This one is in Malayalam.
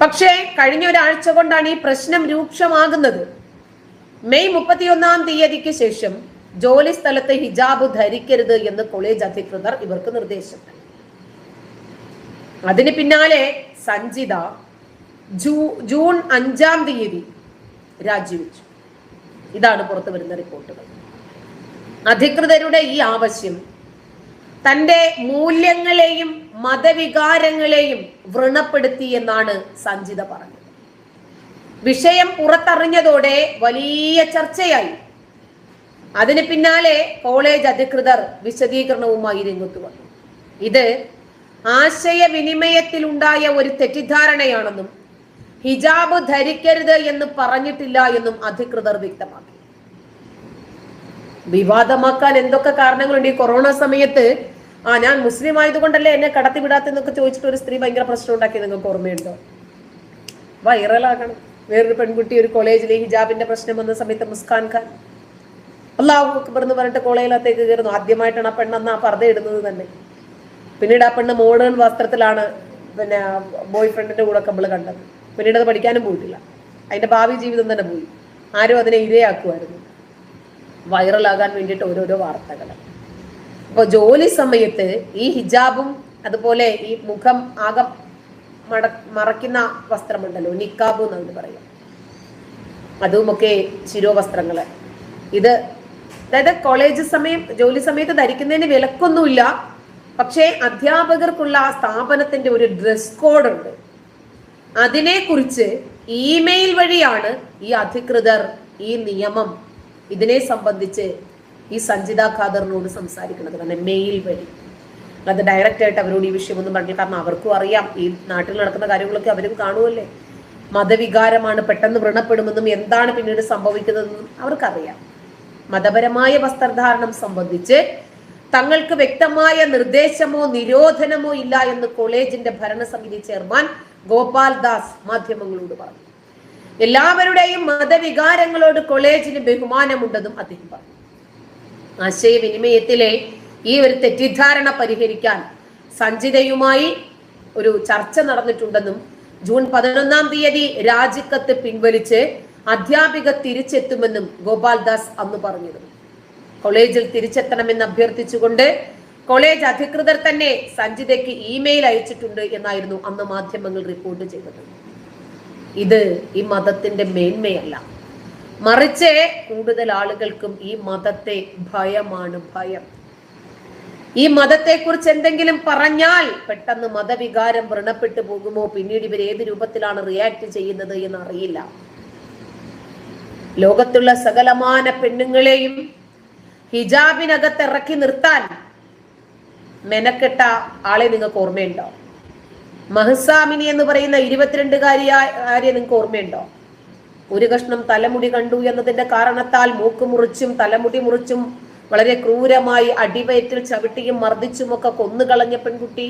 പക്ഷേ കഴിഞ്ഞ ഒരാഴ്ച കൊണ്ടാണ് ഈ പ്രശ്നം രൂക്ഷമാകുന്നത്. മെയ് മുപ്പത്തിയൊന്നാം തീയതിക്ക് ശേഷം ജോലി സ്ഥലത്ത് ഹിജാബ് ധരിക്കരുത് എന്ന് കോളേജ് അധികൃതർ ഇവർക്ക് നിർദ്ദേശം. അതിന് പിന്നാലെ സഞ്ജിത ജൂ- ജൂൺ അഞ്ചാം തീയതി രാജിവെച്ചു. ഇതാണ് പുറത്തു വരുന്ന റിപ്പോർട്ടുകൾ. അധികൃതരുടെ ഈ ആവശ്യം തന്റെ മൂല്യങ്ങളെയും മതവികാരങ്ങളെയും വ്രണപ്പെടുത്തി എന്നാണ് സഞ്ജിത പറഞ്ഞത്. വിഷയം പുറത്തറിഞ്ഞതോടെ വലിയ ചർച്ചയായി. അതിന് പിന്നാലെ കോളേജ് അധികൃതർ വിശദീകരണവുമായി രംഗത്ത് വന്നു. ഇത് ആശയവിനിമയത്തിലുണ്ടായ ഒരു തെറ്റിദ്ധാരണയാണെന്നും ഹിജാബ് ധരിക്കരുത് എന്ന് പറഞ്ഞിട്ടില്ല എന്നും അധികൃതർ വ്യക്തമാക്കി. വിവാദമാക്കാൻ എന്തൊക്കെ കാരണങ്ങളുണ്ട്? ഈ കൊറോണ സമയത്ത് ആ ഞാൻ മുസ്ലിം ആയതുകൊണ്ടല്ലേ എന്നെ കടത്തിവിടാത്തെന്നൊക്കെ ചോദിച്ചിട്ട് ഒരു സ്ത്രീ ഭയങ്കര പ്രശ്നം ഉണ്ടാക്കി നിങ്ങൾക്ക് ഓർമ്മയുണ്ടോ? വൈറലാകണം. വേറൊരു പെൺകുട്ടി ഒരു കോളേജിലെ ഹിജാബിന്റെ പ്രശ്നം വന്ന സമയത്ത് മുസ്കാൻ ഖാൻ. അള്ളാഹു അക്ബർ എന്ന് പറഞ്ഞിട്ട് കോളേജിലത്തേക്ക് കയറുന്നു. ആദ്യമായിട്ടാണ് ആ പെണ്ണെന്ന് ആ പർദ്ദ ഇടുന്നത് തന്നെ. പിന്നീട് ആ പെണ്ണ് മോഡേൺ വസ്ത്രത്തിലാണ് പിന്നെ ബോയ് ഫ്രണ്ടിന്റെ കൂടെ നമ്മൾ കണ്ടത്. പിന്നീട് അത് പഠിക്കാനും പോയിട്ടില്ല. അതിന്റെ ഭാവി ജീവിതം തന്നെ പോയി. ആരും അതിനെ ഇരയാക്കുമായിരുന്നു. വൈറലാകാൻ വേണ്ടിയിട്ട് ഓരോരോ വാർത്തകൾ. അപ്പോൾ ജോലി സമയത്ത് ഈ ഹിജാബും അതുപോലെ ഈ മുഖം ആകെ മട മറയ്ക്കുന്ന വസ്ത്രമുണ്ടല്ലോ നിക്കാബ് എന്നാണ് പറയാം അതുമൊക്കെ ശിരോവസ്ത്രങ്ങൾ. ഇത് അതായത് കോളേജ് സമയം ജോലി സമയത്ത് ധരിക്കുന്നതിന് വിലക്കൊന്നുമില്ല. പക്ഷേ അധ്യാപകർക്കുള്ള ആ സ്ഥാപനത്തിന്റെ ഒരു ഡ്രസ് കോഡ് ഉണ്ട്. അതിനെക്കുറിച്ച് ഇമെയിൽ വഴിയാണ് ഈ അധികൃതർ ഈ നിയമം ഇതിനെ സംബന്ധിച്ച് ഈ സഞ്ജിത ഖാദറിനോട് സംസാരിക്കുന്നത് കാരണം മെയിൽ വഴി. അത് ഡയറക്റ്റ് ആയിട്ട് അവരോട് ഈ വിഷയമൊന്നും പറഞ്ഞില്ല. കാരണം അവർക്കും അറിയാം ഈ നാട്ടിൽ നടക്കുന്ന കാര്യങ്ങളൊക്കെ അവരും കാണുമല്ലേ മതവികാരമാണ് പെട്ടെന്ന് വ്രണപ്പെടുമെന്നും എന്താണ് പിന്നീട് സംഭവിക്കുന്നതെന്നും അവർക്കറിയാം. മതപരമായ വസ്ത്രധാരണം സംബന്ധിച്ച് തങ്ങൾക്ക് വ്യക്തമായ നിർദ്ദേശമോ നിരോധനമോ ഇല്ല എന്ന് കോളേജിന്റെ ഭരണസമിതി ചെയർമാൻ ഗോപാൽ ദാസ് മാധ്യമങ്ങളോട് പറഞ്ഞു. എല്ലാവരുടെയും മതവികാരങ്ങളോട് കോളേജിന് ബഹുമാനമുണ്ടെന്നും അദ്ദേഹം പറഞ്ഞു. ആശയവിനിമയത്തിലെ ഈ ഒരു തെറ്റിദ്ധാരണ പരിഹരിക്കാൻ സഞ്ജിതയുമായി ഒരു ചർച്ച നടന്നിട്ടുണ്ടെന്നും ജൂൺ പതിനൊന്നാം തീയതി രാജിക്കത്ത് പിൻവലിച്ച് അധ്യാപിക തിരിച്ചെത്തുമെന്നും ഗോപാൽദാസ് അന്ന് പറഞ്ഞിരുന്നു. കോളേജിൽ തിരിച്ചെത്തണമെന്ന് അഭ്യർത്ഥിച്ചുകൊണ്ട് കോളേജ് അധികൃതർ തന്നെ സഞ്ജിതയ്ക്ക് ഇമെയിൽ അയച്ചിട്ടുണ്ട് എന്നായിരുന്നു അന്ന് മാധ്യമങ്ങൾ റിപ്പോർട്ട് ചെയ്തത്. ഇത് ഈ മതത്തിന്റെ മേന്മയല്ല. മറിച്ച് കൂടുതൽ ആളുകൾക്കും ഈ മതത്തെ ഭയമാണ് ഭയം. ഈ മതത്തെക്കുറിച്ച് എന്തെങ്കിലും പറഞ്ഞാൽ പെട്ടെന്ന് മതവികാരം വ്രണപ്പെട്ടു പോകുമോ? പിന്നീട് ഇവർ ഏത് രൂപത്തിലാണ് റിയാക്ട് ചെയ്യുന്നത് എന്ന് അറിയില്ല ലോകത്തുള്ള സകലമാന പെണ്ണുങ്ങളെയും ഹിജാബിനകത്ത് ഇറക്കി നിർത്താൻ മെനക്കെട്ട ആളെ നിങ്ങൾക്ക് ഓർമ്മയുണ്ടോ? മഹസാമിനി എന്ന് പറയുന്ന ഇരുപത്തിരണ്ടുകാരിയാരെ നിങ്ങൾക്ക് ഓർമ്മയുണ്ടോ? ഒരു കഷ്ണം തലമുടി കണ്ടു എന്നതിന്റെ കാരണത്താൽ മൂക്ക് മുറിച്ചും തലമുടി മുറിച്ചും വളരെ ക്രൂരമായി അടിവയറ്റിൽ ചവിട്ടിയും മർദ്ദിച്ചുമൊക്കെ കൊന്നുകളഞ്ഞ പെൺകുട്ടി.